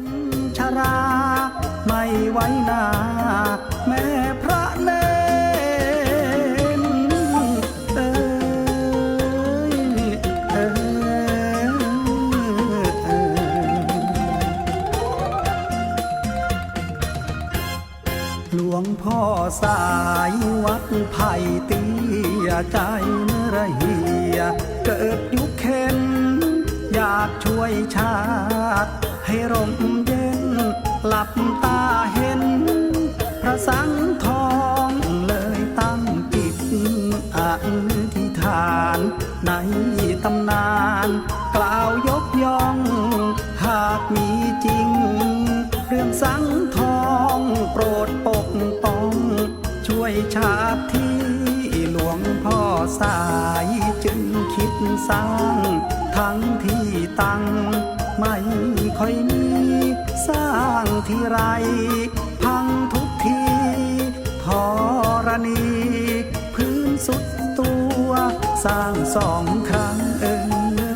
นชรา ไม่ไว้หน้า แม่พระเนนเอ้ยเอ้ยเอ้ยหลวงพ่อสายวัดไผ่เตียใจเนรเฮีย เกิดยุคเข็นอยากช่วยชาติ ให้ร่มเย็น หลับตาเห็น พระสังทองเลยตั้งจิตอธิษฐาน ในตำนาน กล่าวยกย่อง หากมีจริง เรื่องสังทองโปรดปกป้อง ช่วยชาติที่หลวงพ่อสายจึงคิดสร้าง ทั้งที่ตั้ง ไม่ค่อยมี สร้างที่ไร พังทุกทีธรณี พื้นสุดตัว สร้างสองครั้งเออ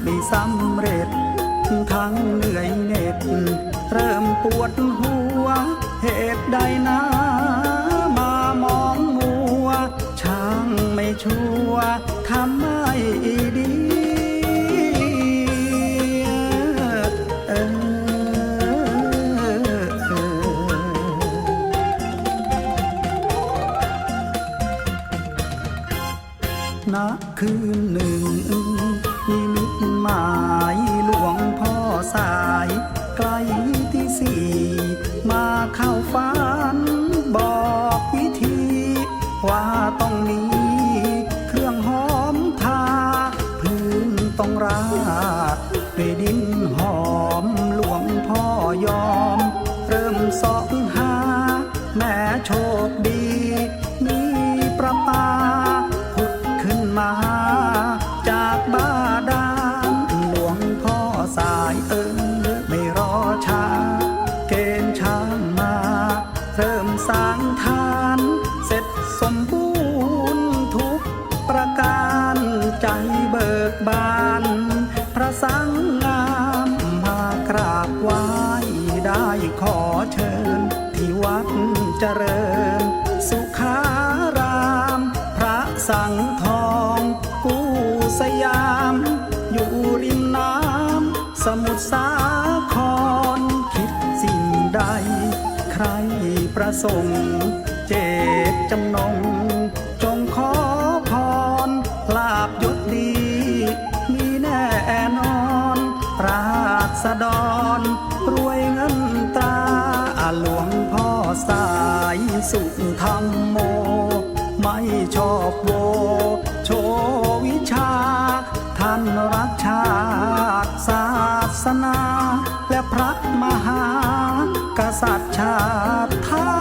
ไม่สำเร็จ ทั้งเหนื่อยเหน็ด เริ่มปวดหัวเหตุใดนะ ณคืนหนึ่งนิมิตหมายหลวงพ่อสายไกล ร้างทาน เสร็จสมบูรณ์ทุกประการใจเบิกบาน พระสังงามมากราบไหว้ได้ขอเชิญ ที่วัดเจริญ สุขาราม พระสังทองกู้สยาม อยู่ริมน้ำสมุทรสาครคิดสิ่งใดใคร ประสงค์ เจตจำนง จงขอพรลาบยศดี มีแน่นอนปราศดรรวยเงินตราหลวงพ่อสายสุขธรรมโม ไม่ชอบโวโชวิชา ท่านรักชาติศาสนา และพระมหา ษัตริย์ชาติไทย